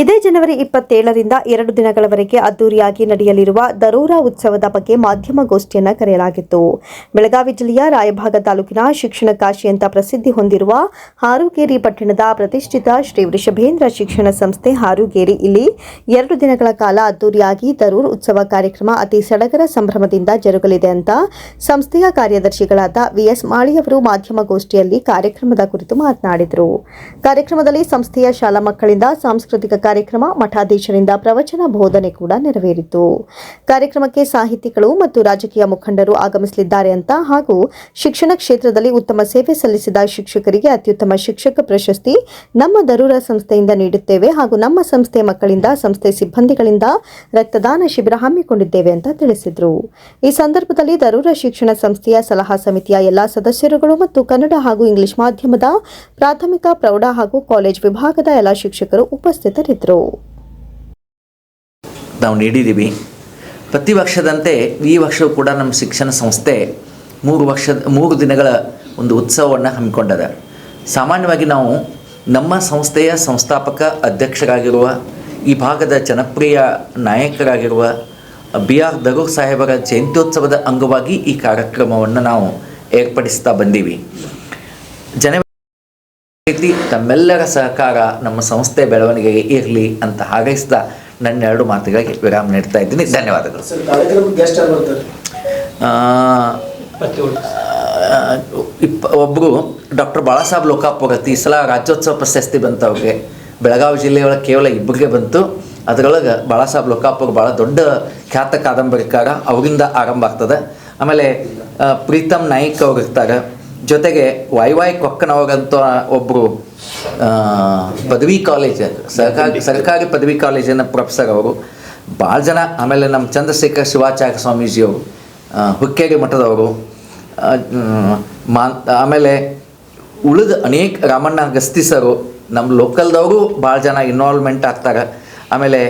ಇದೇ ಜನವರಿ ಇಪ್ಪತ್ತೇಳರಿಂದ ಎರಡು ದಿನಗಳವರೆಗೆ ಅದ್ದೂರಿಯಾಗಿ ನಡೆಯಲಿರುವ ದರೋರಾ ಉತ್ಸವದ ಬಗ್ಗೆ ಮಾಧ್ಯಮ ಗೋಷ್ಠಿಯನ್ನು ಕರೆಯಲಾಗಿತ್ತು. ಬೆಳಗಾವಿ ಜಿಲ್ಲೆಯ ರಾಯಭಾಗ ತಾಲೂಕಿನ ಶಿಕ್ಷಣ ಕಾಶಿ ಅಂತ ಪ್ರಸಿದ್ಧಿ ಹೊಂದಿರುವ ಹಾರುಗೇರಿ ಪಟ್ಟಣದ ಪ್ರತಿಷ್ಠಿತ ಶ್ರೀ ವೃಷಭೇಂದ್ರ ಶಿಕ್ಷಣ ಸಂಸ್ಥೆ ಹಾರುಗೇರಿ ಇಲ್ಲಿ ಎರಡು ದಿನಗಳ ಕಾಲ ಅದ್ದೂರಿಯಾಗಿ ದರೂರ್ ಉತ್ಸವ ಕಾರ್ಯಕ್ರಮ ಅತಿ ಸಡಗರ ಸಂಭ್ರಮದಿಂದ ಜರುಗಲಿದೆ ಅಂತ ಸಂಸ್ಥೆಯ ಕಾರ್ಯದರ್ಶಿಗಳಾದ ವಿಎಸ್ ಮಾಳಿಯವರು ಮಾಧ್ಯಮಗೋಷ್ಠಿಯಲ್ಲಿ ಕಾರ್ಯಕ್ರಮದ ಕುರಿತು ಮಾತನಾಡಿದರು. ಕಾರ್ಯಕ್ರಮದಲ್ಲಿ ಸಂಸ್ಥೆಯ ಶಾಲಾ ಮಕ್ಕಳಿಂದ ಸಾಂಸ್ಕೃತಿಕ ಕಾರ್ಯಕ್ರಮ ಮಠಾಧೀಶರಿಂದ ಪ್ರವಚನ ಬೋಧನೆ ಕೂಡ ನೆರವೇರಿತು. ಕಾರ್ಯಕ್ರಮಕ್ಕೆ ಸಾಹಿತಿಗಳು ಮತ್ತು ರಾಜಕೀಯ ಮುಖಂಡರು ಆಗಮಿಸಲಿದ್ದಾರೆ ಅಂತ ಹಾಗೂ ಶಿಕ್ಷಣ ಕ್ಷೇತ್ರದಲ್ಲಿ ಉತ್ತಮ ಸೇವೆ ಸಲ್ಲಿಸಿದ ಶಿಕ್ಷಕರಿಗೆ ಅತ್ಯುತ್ತಮ ಶಿಕ್ಷಕ ಪ್ರಶಸ್ತಿ ನಮ್ಮ ದರೂರ ಸಂಸ್ಥೆಯಿಂದ ನೀಡುತ್ತೇವೆ ಹಾಗೂ ನಮ್ಮ ಸಂಸ್ಥೆ ಮಕ್ಕಳಿಂದ, ಸಂಸ್ಥೆ ಸಿಬ್ಬಂದಿಗಳಿಂದ ರಕ್ತದಾನ ಶಿಬಿರ ಹಮ್ಮಿಕೊಂಡಿದ್ದೇವೆ ಅಂತ ತಿಳಿಸಿದರು. ಈ ಸಂದರ್ಭದಲ್ಲಿ ದರೂರ ಶಿಕ್ಷಣ ಸಂಸ್ಥೆಯ ಸಲಹಾ ಸಮಿತಿಯ ಎಲ್ಲಾ ಸದಸ್ಯರುಗಳು ಮತ್ತು ಕನ್ನಡ ಹಾಗೂ ಇಂಗ್ಲಿಷ್ ಮಾಧ್ಯಮದ ಪ್ರಾಥಮಿಕ, ಪ್ರೌಢ ಹಾಗೂ ಕಾಲೇಜ್ ವಿಭಾಗದ ಎಲ್ಲಾ ಶಿಕ್ಷಕರು ಉಪಸ್ಥಿತರಿದ್ದರು. ನಾವು ನೀಡಿದ್ದೀವಿ. ಪ್ರತಿ ವರ್ಷದಂತೆ ಈ ವರ್ಷವೂ ಕೂಡ ನಮ್ಮ ಶಿಕ್ಷಣ ಸಂಸ್ಥೆ ಮೂರು ವರ್ಷದ, ಮೂರು ದಿನಗಳ ಒಂದು ಉತ್ಸವವನ್ನು ಹಮ್ಮಿಕೊಂಡದ. ಸಾಮಾನ್ಯವಾಗಿ ನಾವು ನಮ್ಮ ಸಂಸ್ಥೆಯ ಸಂಸ್ಥಾಪಕ ಅಧ್ಯಕ್ಷರಾಗಿರುವ, ಈ ಭಾಗದ ಜನಪ್ರಿಯ ನಾಯಕರಾಗಿರುವ ಬಿ ಆರ್ ದರೂರ್ ಸಾಹೇಬರ ಜಯಂತ್ಯೋತ್ಸವದ ಅಂಗವಾಗಿ ಈ ಕಾರ್ಯಕ್ರಮವನ್ನು ನಾವು ಏರ್ಪಡಿಸ್ತಾ ಬಂದೀವಿ. ಜನ ರೀತಿ ತಮ್ಮೆಲ್ಲರ ಸಹಕಾರ ನಮ್ಮ ಸಂಸ್ಥೆ ಬೆಳವಣಿಗೆಗೆ ಇರಲಿ ಅಂತ ಹಾರೈಸ್ತಾ ನನ್ನ ಎರಡು ಮಾತುಗಳಿಗೆ ವಿರಾಮ ನೀಡ್ತಾ ಇದ್ದೀನಿ. ಧನ್ಯವಾದಗಳು. ಇಪ್ಪ ಒಬ್ಬರು ಡಾಕ್ಟರ್ ಬಾಳಾಸಾಹೇಬ್ ಲೋಕಾಪುರತಿ ಈ ಸಲ ರಾಜ್ಯೋತ್ಸವ ಪ್ರಶಸ್ತಿ ಬಂತು ಅವ್ರಿಗೆ ಬೆಳಗಾವಿ ಜಿಲ್ಲೆಯೊಳಗೆ ಕೇವಲ ಇಬ್ಬರಿಗೆ ಬಂತು. ಅದರೊಳಗೆ ಬಾಳಾಸಾಹೇಬ್ ಲೋಕಾಪುರ ಭಾಳ ದೊಡ್ಡ ಖ್ಯಾತ ಕಾದಂಬರಿಕಾರ ಅವರಿಂದ ಆರಂಭ ಆಗ್ತದೆ. ಆಮೇಲೆ ಪ್ರೀತಮ್ ನಾಯ್ಕ್ ಅವ್ರು ಇರ್ತಾರೆ. ಜೊತೆಗೆ ವೈ ವೈ ಕೊಕ್ಕನವ್ರಂತ ಒಬ್ಬರು ಪದವಿ ಕಾಲೇಜ್ ಸರ್ಕಾರಿ ಸರ್ಕಾರಿ ಪದವಿ ಕಾಲೇಜಿನ ಪ್ರೊಫೆಸರ್ ಅವರು ಭಾಳ ಜನ ಆಮೇಲೆ ನಮ್ಮ ಚಂದ್ರಶೇಖರ್ ಶಿವಾಚಾರ್ಯ ಸ್ವಾಮೀಜಿಯವರು ಹುಕ್ಕೇರಿ ಮಠದವರು ಮಾ ಆಮೇಲೆ ಉಳಿದ ಅನೇಕ ರಾಮಣ್ಣ ಗಸ್ತಿಸರು ನಮ್ಮ ಲೋಕಲ್ದವರು ಭಾಳ ಜನ ಇನ್ವಾಲ್ವ್ಮೆಂಟ್ ಆಗ್ತಾರೆ. ಆಮೇಲೆ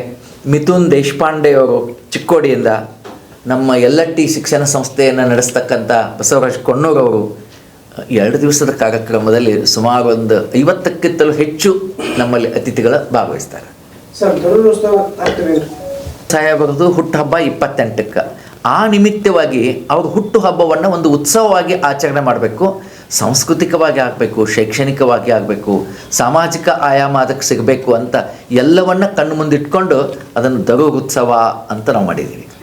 ಮಿಥುನ್ ದೇಶಪಾಂಡೆಯವರು ಚಿಕ್ಕೋಡಿಯಿಂದ ನಮ್ಮ ಎಲ್ ಟಿ ಶಿಕ್ಷಣ ಸಂಸ್ಥೆಯನ್ನು ನಡೆಸ್ತಕ್ಕಂಥ ಬಸವರಾಜ್ ಕೊಣ್ಣೂರವರು ಎರಡು ದಿವಸದ ಕಾರ್ಯಕ್ರಮದಲ್ಲಿ ಸುಮಾರು ಒಂದು ಐವತ್ತಕ್ಕಿಂತಲೂ ಹೆಚ್ಚು ನಮ್ಮಲ್ಲಿ ಅತಿಥಿಗಳು ಭಾಗವಹಿಸ್ತಾರೆ. ಸಾಹೇಬರದು ಹುಟ್ಟುಹಬ್ಬ ಇಪ್ಪತ್ತೆಂಟಕ್ಕೆ. ಆ ನಿಮಿತ್ತವಾಗಿ ಅವ್ರ ಹುಟ್ಟುಹಬ್ಬವನ್ನು ಒಂದು ಉತ್ಸವವಾಗಿ ಆಚರಣೆ ಮಾಡಬೇಕು. ಸಾಂಸ್ಕೃತಿಕವಾಗಿ ಆಗಬೇಕು ಶೈಕ್ಷಣಿಕವಾಗಿ ಆಗಬೇಕು ಸಾಮಾಜಿಕ ಆಯಾಮ ಅದಕ್ಕೆ ಸಿಗಬೇಕು ಅಂತ ಎಲ್ಲವನ್ನ ಕಣ್ಣು ಮುಂದಿಟ್ಕೊಂಡು ಅದನ್ನು ದರೂರ್ ಉತ್ಸವ ಅಂತ ನಾವು ಮಾಡಿದ್ದೀವಿ.